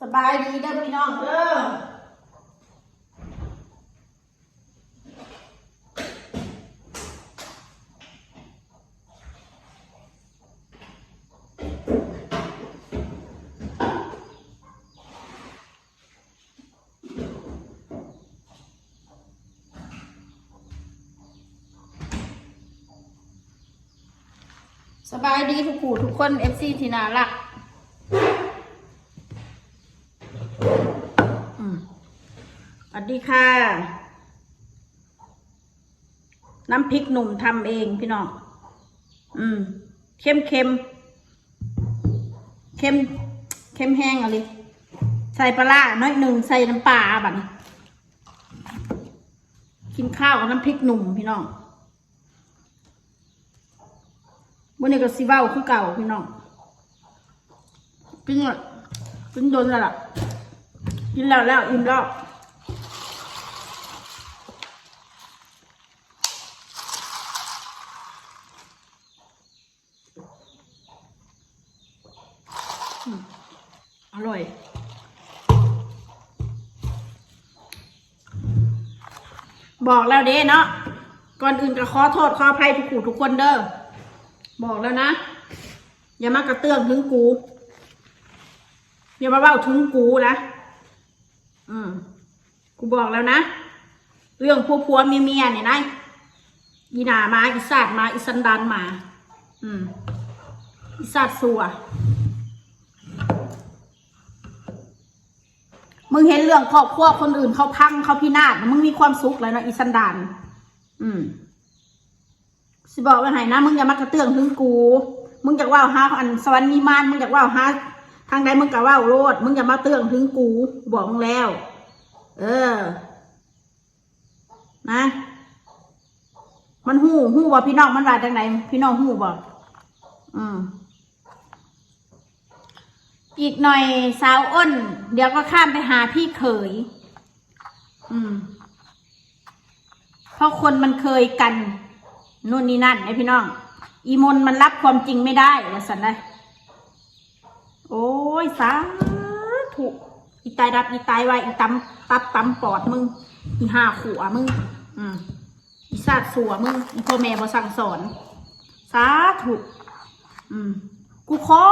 สบายดีเด้อพี่น้องเด้อสบายดีทุกผู้ทุกคน FC ที่น่ารัก อืมสวัส ดีค่ะ น้ำพริกหนุ่มทำเองพี่น้อง อืม เข้มเค็มเค็มเค็มแห้งอะไรใส่ปลาร้าน้อยหนึ่งใส่น้ำปลาบัดนี้กินข้าวกับน้ำพริกหนุ่มพี่น้องวันนี้ก็ซีเว้าคือเก่าพี่น้องกินอะกินโดนแล้วล่ะกินแล้วแล้วอิ่มแล้ว อร่อย บอกแล้วเด้เนาะก่อนอื่นก็ขอโทษขออภัยทุกผู้ทุกคนเด้อบอกแล้วนะ อย่ามากระเตื้องถึงกู อย่ามาเบ้าถึงกูนะ อืมกูบอกแล้วนะ เรื่องผัวผัวเมียเมียเนี่ยนายอีหนามาอีสัตมาอีสันดานมา อืมอีสัตสัว มึงเห็นเรื่องครอบครัวคนอื่นเขาพังเขาพินาศมึงมีความสุขแล้วนะอีสันดาน อืม สิบอกไว้ให้นะมึงอย่ามากระเตื้องถึงกู มึงอยากว่าหาอันสวรรค์นิมานมึงอยากว่าหาทางใดมึงก็ว่าโลดมึงอย่ามาเตื้องถึงกู บอกมึงแล้ว เออ นะ มันหู้หู้บ่พี่น้องมันว่าจังไหนพี่น้องหู้บ่อืม อีกหน่อยสาวอ้น เดี๋ยวก็ข้ามไปหาพี่เขย อืม เพราะคนมันเคยกันนู่นนี่นั่นไอพี่น้อง อีมนมันรับความจริงไม่ได้ละสันได้โอ้ยสาธุอีตายรับอีตายไว้อีตำตับตำปอดมึง อีห้าขัวมึง อืมอีซาดสัวมึง อีพ่อแม่บ่สั่งสอน สาธุอืม กูขอ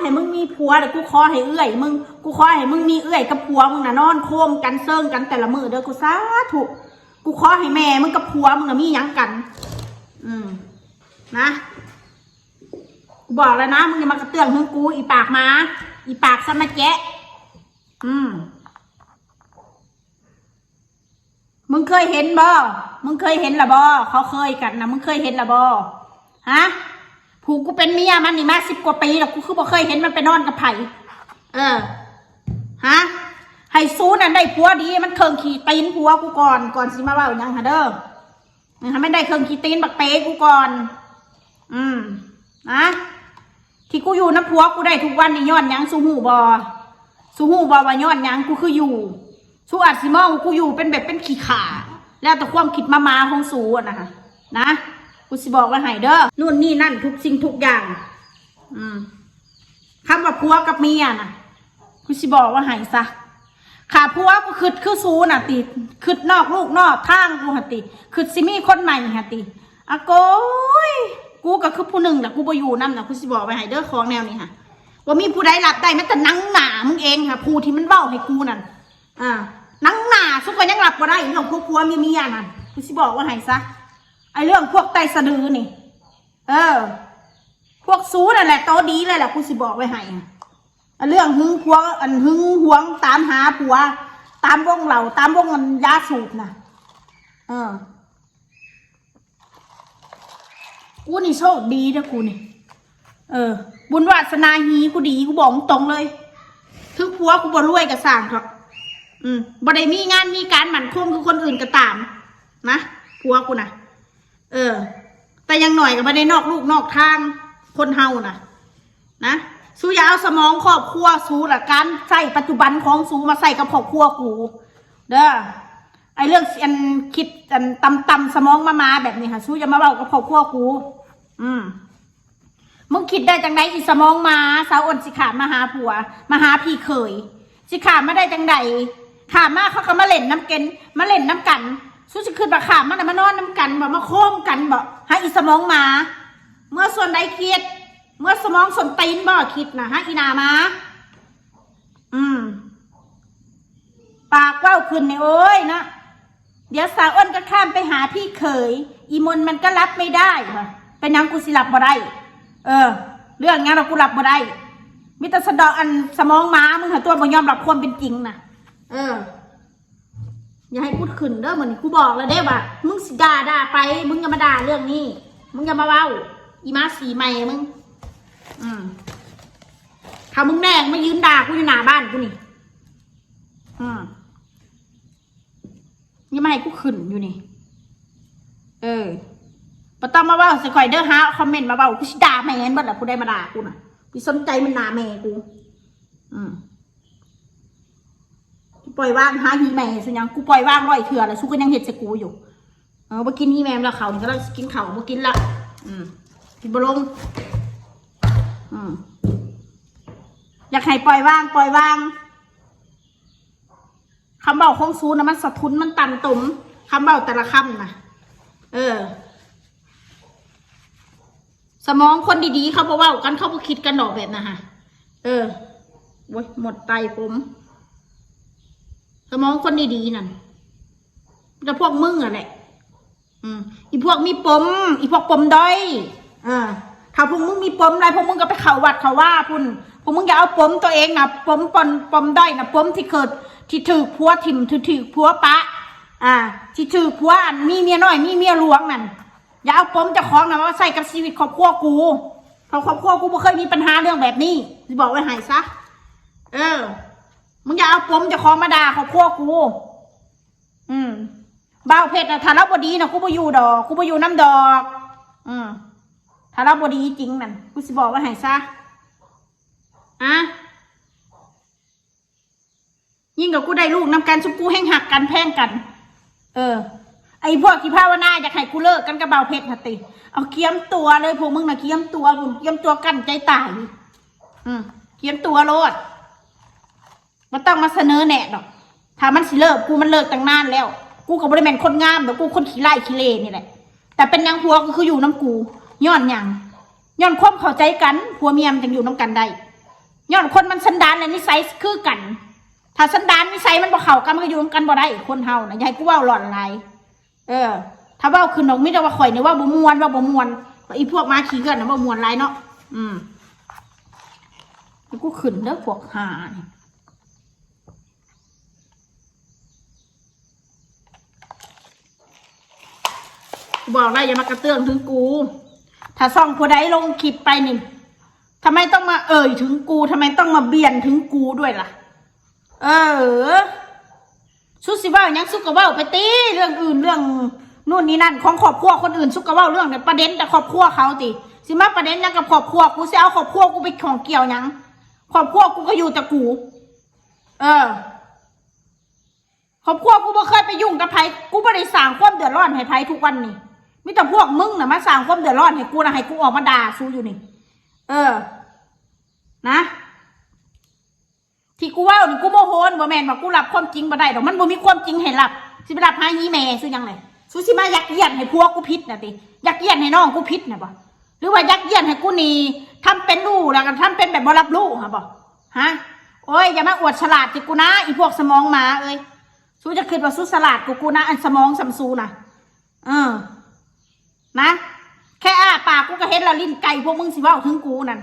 ให้มึงมีผัวเดี๋ยวกูขอให้เอื้อยมึงกูขอให้มึงมีเอื้อยกับผัวมึงน่ะนอนโคมกันเซิงกันแต่ละมือเด้อกูสาธุกูขอให้แม่มึงกับผัวมึงน่ะมียังกัน อืมนะกูบอกแล้วนะมึงอย่ามากระเตื้องถึงกู อีปากมาอีปากสมาแจ๊ะอืมมึงเคยเห็นบ่มึงเคยเห็นละบ่เขาเคยกันนะมึงเคยเห็นละบ่ฮะ ผูกกูเป็นเมียมันนี่มาสิบกว่าปีแล้วกูคือบ่เคยเห็นมันไปนอนกับไผ่เออ ฮะให้ซูนั่นได้ผัวดี มันเคิงขี่ตีนผัวกูก่อนก่อนสิมาว่าหยังฮะเด้อนะคะไม่ได้เคิงขี่ตีนบักเป้กูก่อน อืมนะที่กูอยู่น้ำผัวกูได้ทุกวันนี่ย้อนยังสูหูบอสูหูบอว่าย้อนยังกูคืออยู่สูอาจสิมองว่ากูอยู่เป็นแบบเป็นขี้ขาแล้วแต่ความคิดมามาของสูอะนะคะนะ กูสิบอกว่าไห้เด้อนู่นนี่นั่นทุกสิ่งทุกอย่าง อืมคำว่าผัวกับเมียน่ะกูสิบอกว่าไห้ซะขาผัวกูคืดคือสูน่ะติคืดนอกลูกนอกทางกูหติคืดสิมีคนใหม่หติอะโกยกูก็คือผู้หนึ่งแหละกูบ่อยู่นำนะกูสิบอกไปให้เด้อของแนวนี้ค่ะว่ามีผู้ใดรับได้แม้แต่นังหนามึงเองค่ะผู้ที่มันเบ้าให้กูนั่นอ่านังหนาสุกก็ยังรับบ่ได้เรื่องพวกผัวเมียเมียนั่นกูสิบอกว่าให้ซะ ไอเรื่องพวกไตสะดือนี่ เออ พวกซูนั่นแหละโตดีเลยแหละกูสิบอกไว้ให้อะไอเรื่องหึงผัวอันหึงหวงตามหาผัว ตามวงเหล่าตามวงเงินยาสูบนะเออกูนี่โชคดีนะกูนี่ เออ บุญวาสนาฮีกูดีกูบอกตรงเลยถึงผัวกูบ่รวยกับสร้างครับอืมบ่ได้มีงานมีการหมั่นคงคือคนอื่นก็ตาม นะผัวกูนะ เออ แต่ยังหน่อยก็ไม่ได้นอกลูกนอกทางคนเฮานะนะสู้อย่าเอาสมองครอบครัวสู้ละการใส่ปัจจุบันของสู้มาใส่กับครอบครัวกู เด้อไอเรื่องอันคิดอันตำตำสมองมามาแบบนี้ค่ะสู้จะมาเบากับครอบครัวกู อืมมึงคิดได้จังไดอีสมองมาสาวอ่อนสิขาดมาหาผัว มาหาพี่เขยสิขามมาได้จังใดขามมาเขาก็มาเล่นน้ำเกนมาเล่นน้ำกัน สู้สิขึ้นมาขามมันนะมานอนน้ำกันบอกมาโค้งกันบอกให้อีสมองมา เมื่อส่วนใดคิด เมื่อสมองส่วนตีนบ่คิดนะฮะอีนามา อืม ปากเว้าขึ้นในโอ้ยนะเดี๋ยวสาวอ้นก็ข้ามไปหาพี่เขย อีมนมันก็รับไม่ได้ว่ะเป็นหยังกูสิรับบ่ได้ เออ เรื่องงั้นเรากูรับบ่ได้มิตรสะดออันสมองม้ามึงหาตัวบ่ยอมรับความเป็นจริงนะเออ อย่าให้พูดขึ้นเด้อเหมือนกูบอกเลยเด้ว่ามึงสิด่าด่าไป มึงอย่ามาด่าเรื่องนี้ มึงอย่ามาเว้า อีมาสีใหม่มึง อืมถ้ามึงแน่งไม่ยืนด่ากูอยู่หน้าบ้านกูนี่ อืมยังไม่ให้กูขึ้นอยู่นี่ เออปะต้องมาเว่าสคอยเด้อฮาคอมเมนต์มาเว่ากูสิด่าแม่นเบิดแหละกูได้มาด่ากูน่ะกูสนใจมันด่าแม่กู อืม ปล่อยว่างหาฮีแม่สุยังกูปล่อยว่างร้อยเถื่อแล้วสู้ก็ยังเห็ดสกูอยู่เออมากินฮีแม่แล้วเขานี่ก็ต้องกินเขามากินละอืมกินบะลงอืมอยากให้ปล่อยว่างปล่อยว่างคำเบาของซูนะมันสะทุนมันตันตุมคำเบาแต่ละคำนะเออ สมองคนดีๆเขาบอกว่ากันเขาบ่คิดกันดอกแบบนะฮะ เออโว้ยหมดไตผม มองคนดีๆนั่นแต่พวกมึงอะแหละอีพวกมีปม อีพวกปมด้อยอ่าถ้าพวกมึงมีปมอะไรพวกมึงก็ไปเข่าวัดเขาว่าพุ่นพวกมึงอย่าเอาปมตัวเองนะปมปนปมด้อยนะปมที่เกิด ที่ถือผัวถิ่มถือถือผัวปะ อ่า ที่ถือผัวอันมีเมียน้อยมีเมียหลวงนั่นอย่าเอาปมจะของนะมาใส่กับชีวิตครอบครัวกูเพราะครอบครัวกูไม่เคยมีปัญหาเรื่องแบบนี้บอกไว้ให้ซะ เออ มึงอย่าเอาปมจะขอมาด่าครอบครัวกู อืมบ่าวเพชรนะถ้าเราบดีนะกูบ่อยู่ดอกกูบ่อยู่น้ำดอก อืมถ้าเราบดีจริงนั่นกูสิบอกว้ให้ซะอะยิ่งกับกูได้ลูกนำกันชุบกูแห้งหักกันแพงกัน เออ ไอพวกที่ภาวนาอยากให้กูเลิกกันกับเบาเพชรนะติเอาเคียมตัวเลยพวกมึงนะเคียมตัวผมเคียมตัวกันใจตายอืมเคียมตัวโลด มันต้องมาเสนอแหนะดอกถ้ามันสิเลิกกูมันเลิกตั้งนานแล้ว กูกับบริแมนคนงามแต่กูคนขี้ไล่ขี้เลนี่แหละ แต่เป็นยังผัวก็คืออยู่น้ำกูย้อนยังย้อนความเข้าใจกันผัวเมียมันจังอยู่น้ำกันได้ย้อนคนมันสันดานและนิสัยคือกัน ถ้าสันดานนิสัยมันบ่เข้ากันมันก็อยู่น้ำกันบ่ได้คนเฮานะยาให้กูว้าหลอนไหลายเออ ถ้าว้าขึ้นดอกมิต่ว่าข่อยเนี่ยว่าบ่มวนว่าบ่มวนอีพวกมาขี้เกินนะบ่มวนหลายเนาะอืมกูขึ้นเด้อพวกหานี่กู บอกแล้วอย่ามากระเตื้องถึงกู ถ้าซ่องผู้ใดลงคลิปไปนี่ทำไมต้องมาเอ่ยถึงกูทำไมต้องมาเบียนถึงกูด้วยล่ะ เออสุสิว่ายังสุกว่าไปตีเรื่องอื่นเรื่องนู่นนี่นั่นของครอบครัวคนอื่นสุกว่าเรื่องเนี่ยประเด็นแต่ครอบครัวเขาติสิมาประเด็นยังกับครอบครัวกูสิเอาครอบครัวกูไปของเกี่ยวยังครอบครัวกูก็อยู่แต่กู เออครอบครัวกูบ่เคยไปยุ่งกับไผกูบ่ได้สร้างความเดือดร้อนให้ไผทุกวันนี่ มีแต่พวกมึงน่ะมาสร้างความเดือดร้อนให้กูนะให้กูออกมาด่าสู้อยู่นี่ เออ นะ ที่กูว่านี่กูโมโหนบ่แมนว่ากูรับความจริงบ่ได้ดอกมันบ่มีความจริงให้รับสิไปรับหายีแม่ซื้อยังไงสู้สิมายักเยียดให้พวกกูพิษน่ะติยักเยียดให้น้องกูพิษน่ะบ่หรือว่ายักเยียดให้กูนี่ทำเป็นรู้แล้วก็ทำเป็นแบบบ่รับรู้ฮะบ่ฮะโอ้ยอย่ามาอวดฉลาดติกูนะอีพวกสมองหมาเอ้ยสู้จะคิดว่าสู้ฉลาดกูกูนะอันสมองสัมซูน่ะเออ นะ แค่อ้าปากกูก็เห็นละลิ้นไก่พวกมึงสิว้าถึงกูนั่น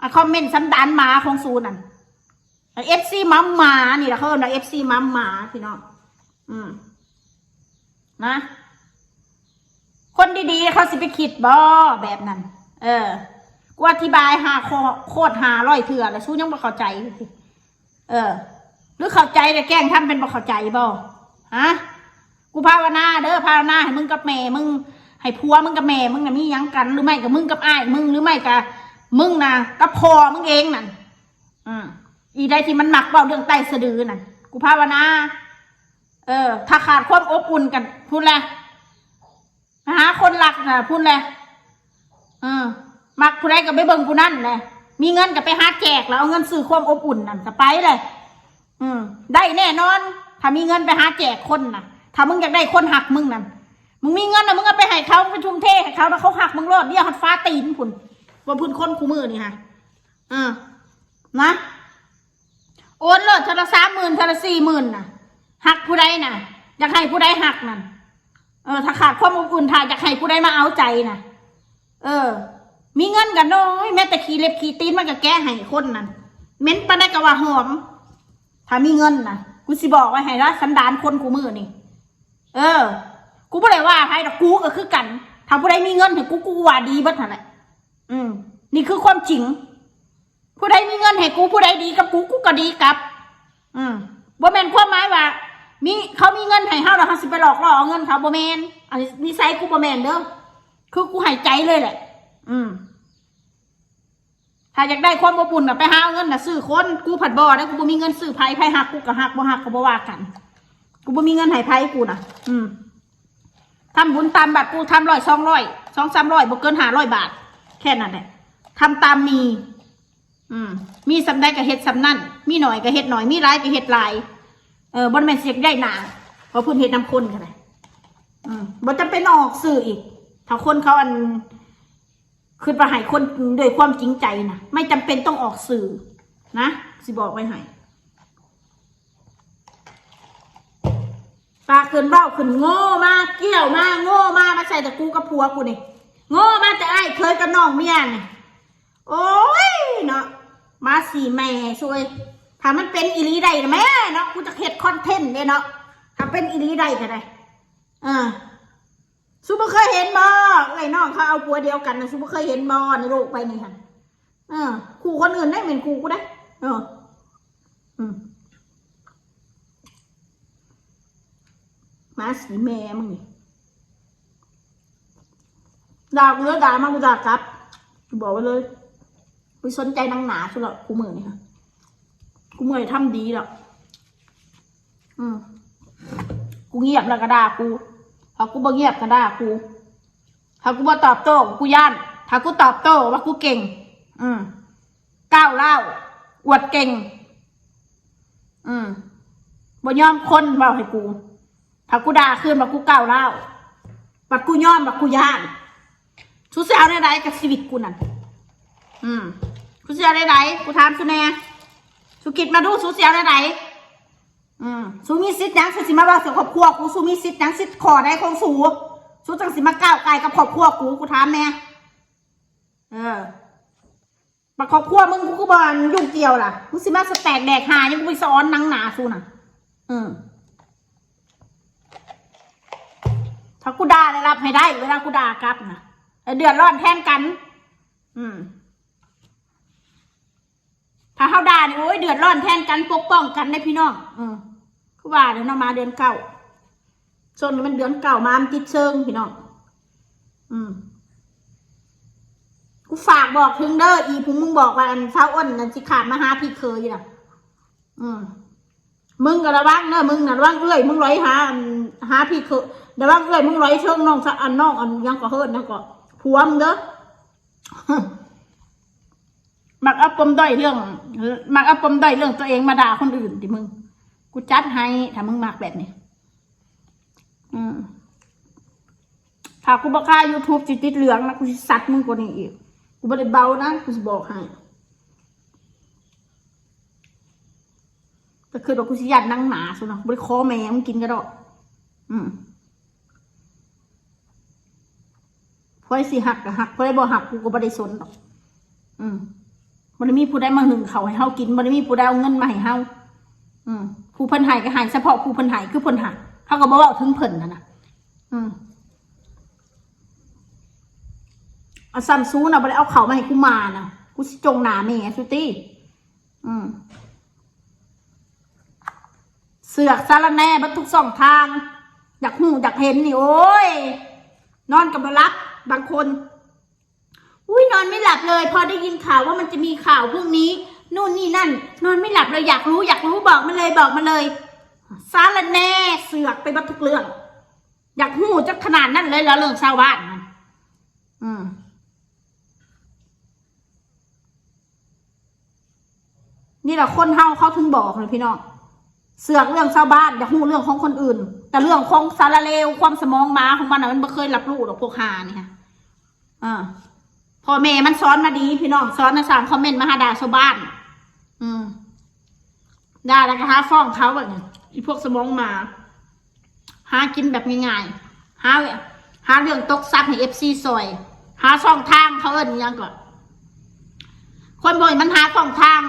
อะคอมเมนต์สันดานหมาของซูนั่นเอฟซีมัมหมานี่แหละเขาเรียกเอฟซีมัมหมาพี่น้องอืมนะ คนดีๆเขาสิไปคิดบ่แบบนั้น เออกูอธิบายหาโคตรหาร้อยเถื่อแล้วสู้ยังบ่เข้าใจ เออ หรือเข้าใจแต่แกล้งทำเป็นบ่เข้าใจบ่ฮะกูภาวนาเด้อภาวนาให้มึงกับแม่มึง ให้ผัวมึงกับแม่มึงน่ะมียังกัน หรือไม่กับมึงกับอ้ายมึงหรือไม่กับมึงนะกับพ่อมึงเองนั่นอืมอีใดที่มันหมักเบาเรื่องไตสะดือนั่นกูภาวนาเออ ถ้าขาดความอบอุ่นกันพูดแหละหาคนรักนะพูดแหละเออมักผู้ใดก็ไปเบิ่งผู้นั่นแหละมีเงินก็ไปหาแจกแล้วเอาเงินซื้อความอบอุ่นนั่นก็ไปเลยอืม ได้แน่นอน ถ้ามีเงินไปหาแจกคนนะถ้ามึงอยากได้คนหักมึงนั่น มึงมีเงินนะมึงเอาไปให้เขาไปทุ่มเทให้เขาแล้วเขาหักมึงรอดเดียหัดฟ้าตีนพุ่นว่าพุ่นคนคูมือนี่ฮะอ่านะโอนเลยเทละสามหมื่นเทละสี่หมื่นน่ะหักผู้ใดน่ะอยากให้ผู้ใดหักนั่นเออถ้าขาดความอบอุ่นถ้าอยากให้ผู้ใดมาเอาใจน่ะ เออ มีเงินกันน้อยแม้แต่ขีเล็บขีตีนมันก็แก้ให้คนนั่นเม้นปานได้ก็ว่าหอม ถ้ามีเงินนะกูสิบอกไว้ให้ละสันดานคนกูมือนี่ เออ กูไม่ได้ว่าใครดอกกูก็คือกันถ้าผู้ใดมีเงินให้กูกูว่าดีเบิดนั่นแหละอืม นี่คือความจริง ผู้ใดมีเงินให้กูผู้ใดดีกับกูกูก็ดีกับ อืมบ่แมนความหมายว่า มีเขามีเงินให้เฮาแล้วเฮาสิไปหลอกล่อเอาเงินเขาบ่แมนอันนี้นิสัยกูบ่แมนเด้อคือกูใหายใจเลยแหละ อืมถ้าอยากได้ความอบอุ่นน่ะไปหาเอาเงินน่ะซื้อคนกูผัดบ่อนะกูบ่มีเงินซื้อไผไผหักกูก็หักบ่หักก็บ่ว่ากัน กูบ่มีเงินให้ไผกูน่ะ อืม ทำบุญตามบัตรกูทำร้อยสองร้อยสองสามร้อยบ่เกินหาร้อยบาท แค่นั้นแหละทำตามมี อืม มีสำได้ก็เฮ็ดสำนั่น มีหน่อยก็เฮ็ดหน่อย มีหลายก็เฮ็ดหลาย เออบ่แม่นเสียกได้หนาเพราะเพิ่นเฮ็ดน้ำคนกันเลยอืมบ่จำเป็นออกสื่ออีก ถ้าคนเขาอันคือประหายคนด้วยความจริงใจนะไม่จำเป็นต้องออกสื่อนะสิบอกไว้ให้ ปากเกินเบ้าขึ้นโง่มากเกี่ยวมากโง่มากมาใส่แต่กูกับผัวกูนี่โง่มากแต่ไอ้เคยกับน้องเมียนี่โอ้ยเนาะมาสี่แม่ช่วยถ้ามันเป็นอีหลีใดนะแม่เนาะกูจะเฮ็ดคอนเทนต์เนี่ยเนาะถ้าเป็นอีหลีใดก็ได้อ่าซูเปอร์เคยเห็นบอไอ้น้องเขาเอาปัวเดียวกันนะซูเปอร์เคยเห็นบอในโลกไปนี่ค่ะเออคู่คนอื่นได้เหมือนคู่กูได้เอออืม มาสีแม่มึงนี่ด่ากูแล้วด่ามากูด่ากลับกูบอกไว้เลยกูสนใจนังหนาสุดละกูเหมือนนี่ค่ะกูเหมือนทำดีหรอกอืมกูเงียบแล้วก็ด่ากูถ้ากูบ่เงียบก็ด่ากูถ้ากูบ่ตอบโต้กูย่านถ้ากูตอบโต้ว่ากูเก่ง อืมก้าวเล่าอวดเก่ง อืมบ่ยอมคนเบาให้กู ถ้ากูด่าคืนว่ากูเก้าเล่าวบัดกูยอมบัดกูย่านสุเสียได้ไรกับชีวิตกูนั่นอืมสุเสียได้ไรกูถามสุแน่สุกิดมาดูสุเสียได้ไรอืมสูมีสิทธิ์ยังสูสิมาว่าเสียครอบครัวกูสูมีสิทธิ์ยังสิทธิ์ขอได้ของสูสูจังสิมาก้าวไกลกับครอบครัวกูกูถามแม่เออบักครอบครัวมึงกูก็บอลยุ่งเกี่ยวล่ะมึงสิมาสแตกแดกหายังกูไปซ้อนนังหนาสูน่ะ อืม ถ้ากูด่าได้รับให้ได้ เวลากูด่ากลับนะเดือดร้อนแทนกัน อืม ถ้าเขาด่านี่โอ้ยเดือดร้อนแทนกันปกป้องกันได้พี่น้องอืมคือว่าเดี๋ยวเรามาเดือนเก้าช่วงนี้มันเดือนเก่ามามันติดเชิงพี่น้อง อืม กูฝากบอกถึงเด้ออีพุงมึงบอกว่าอันเช้าอ้นนั่นสิขาดมาหาพี่เคยน่ะอืมมึงก็ระวังเนอะมึงนะระวังเอื้อย มึงร้อยหาหาพี่เคย ระวังเอ้ยมึงร้อยเชิงน้องสะอันน้องอันยังก็เฮิร์นนะก็ผัวมึงเด้อมักเอาปมด้อยเรื่องมักเอาปมด้อยเรื่องตัวเองมาด่าคนอื่นดิมึง กูจัดให้ถ้ามึงมักแบบนี้อืมถ้ากูบอกค่า YouTube จิติดเหลืองนะกูสัตว์มึงกว่านี้อีก กูไม่ได้เบานะกูจะบอกให้แต่คือบอกกูสิยัดนั่งหนาสุดนะกูได้คอแม่มึงกินก็ได้อืม พอได้สิหักก็หักพอได้บ่หักกูก็ไม่ได้สนหรอก อืมมันมีผู้ได้มาหึงเขาให้เฮากินมันมีผู้ได้เอาเงินมาให้เฮาอืมผู้เพิ่นหายก็หายเฉพาะผู้เพิ่นหายคือเพิ่นหักเขาก็บอกว่าถึงเพิ่นนะนะอืมเอาซัมซูน่ะบ่ได้เอาเขามาให้กูมาน่ะ กูสิจงหนาแม่สุตี้อืมเสือกสารแน่บัดทุกสองทาง อยากหูอยากเห็นนี่โอ้ย นอนกับรับ บางคน อุ้ยนอนไม่หลับเลย พอได้ยินข่าวว่ามันจะมีข่าวพรุ่งนี้นู่นนี่นั่น นอนไม่หลับเลยอยากรู้อยากรู้บอกมาเลยบอกมาเลยสารแน่เสือกไปบัดทุกเรื่อง อยากหูจะขนาดนั้นเลยแล้วเรื่องชาวบ้านนั่นอืมนี่แหละคนเฮาเขาถึงบอกเลยพี่น้องเสือกเรื่องชาวบ้านอย่าหูเรื่องของคนอื่น แต่เรื่องของสารเลวความสมองหมาของมันน่ะมันไม่เคยรับรู้หรอกพวกหานี่ค่ะ อ่าพ่อแม่มันสอนมาดี พี่น้องสอนในสามคอมเมนต์มาหาด่าชาวบ้าน อืมด่าแล้วก็หาฟ้องเขาแบบนี้อีพวกสมองหมา หากินแบบง่ายๆหาหาเรื่องตกซับให้เอฟซีซอย หาช่องทางเขาเอิ้นอิหยังก่อนคนบ่อยมันหาช่องทาง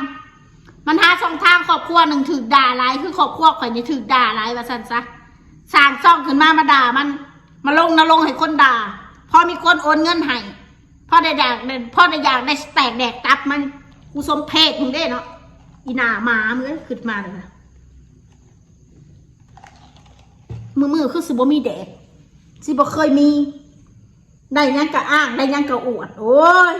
มันหาช่องทางครอบครัวหนึ่งถือด่าหลายคือครอบครัวข่อยนี่ถือด่าหลายว่าซั่นซะสร้างช่องขึ้นมามาด่ามัน มาลงนะลงให้คนด่า พอมีคนโอนเงินให้พ่อได้อยากพ่อได้อยากได้แตกแดกตับมันกูสมเพศมึงได้เนาะอีหนาหมามึงขึ้นมาเลยนะมือมือคือสิบ่มีแดกสิบ่เคยมีได้ยังกะอ้างได้ยังกะอวด โอ้ย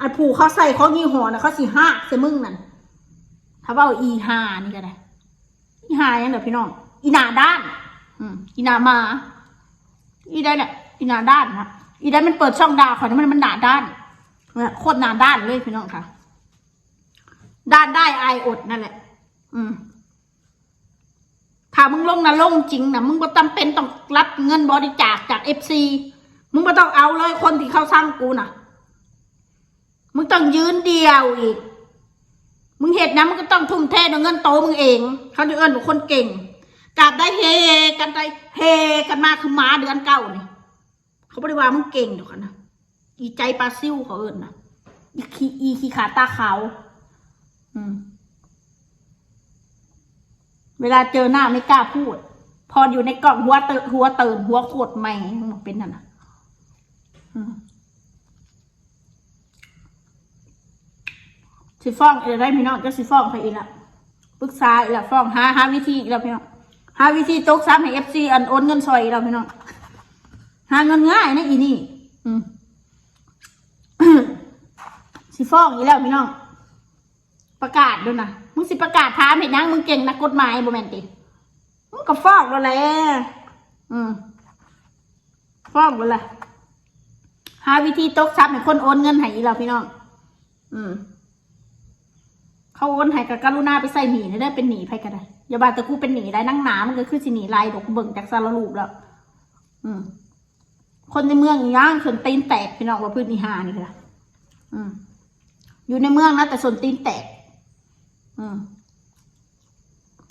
อันผูเขาใส่เขายี่ห้อนะเขาสิห้าใส่มึงนั่นถ้าว่าอีหานี่ก็ได้อีหายังเดี๋ยวพี่น้องอีหนาด้าน อืมอีหนามา อีได้เนี่ย อีหนาด้านนะอีได้มันเปิดช่องดาวขอนี่มันมันหนาด้านนี่ยโคตรหนาด้านเลยพี่น้องค่ะ ด้านได้อายอดนั่นแหละ อืมถ้ามึงลงนะลงจริงนะมึงก็จำเป็นต้องรับเงินบริจาคจากเอฟซีมึงไม่ต้องเอาเลยคนที่เขาสร้างกูน่ะ มึงต้องยืนเดียวอีก มึงเหตุนะมึงก็ต้องทุ่มเทเงินโตมึงเอง เขาจะเอิ้นว่าคนเก่งกราบได้เฮกันได้เฮกันมาคือหมาเดือนเก้านี่ ขาบริวามึงเก่งเดี๋ยวกันนะอีใจปลาซิ่วเขาเอิ้นะอีขีอีขีขาตาขาวอืม เวลาเจอหน้าไม่กล้าพูด พออยู่ในกล่องหัวเตอหัวเตินหัวโคตรแม่งมันเป็นนั่นนะสิฟ้องอะไรได้พี่น้องจะสิฟ้องไปอีกละปรึกษาอีกละฟ้องหาหาวิธีอีกแล้วพี่น้องหาวิธีตกซ้ำให้เอฟซีอันโอนเงินซอยอีกแล้วพี่น้อง หาเงินง่ายนะอีนี่อืมสิฟ้องอีกแล้วพี่น้อง ประกาศด้วยนะมึงสิประกาศท้ามเห็นยังมึงเก่งนักกฎหมายบ่แม่นติมึงก็ฟ้องแล้วแหละอืมฟ้องแล้วแหละหาวิธีตกทรัพย์ให้คนโอนเงินให้อีเราพี่น้อง อืมเขาโอนให้กับกรุณาไปใส่หนีได้เป็นหนีไปกันได้อย่าบาแต่กูเป็นหนีได้นั่งหนามันก็คือสิหนีลายดอกกูเบิ่งจากสารรูปแล้ว อืม คนในเมืองย่างส่วนตีนแตกพี่น้องว่าพื้นนิหานี่ค่ะอืมอยู่ในเมืองนะแต่ส่วนตีนแตก อืม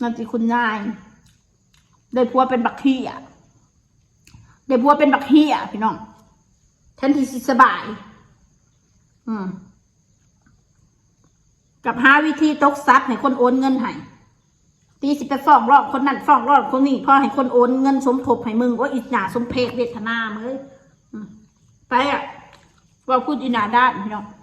นั่นสิคุณนายได้พัวเป็นบักเฮียได้พัวเป็นบักเฮียพี่น้องแทนที่สิสบาย อืมกับหาวิธีตกทรัพย์ให้คนโอนเงินให้ ตีสิไปฟ้องรอบคนนั้นฟ้องรอบคนนี้พอให้คนโอนเงินสมทบให้มึงว่าอิจฉาสมเพกเวทนามึงเมย์ไปอะว่าพูดอินาด้านพี่น้อง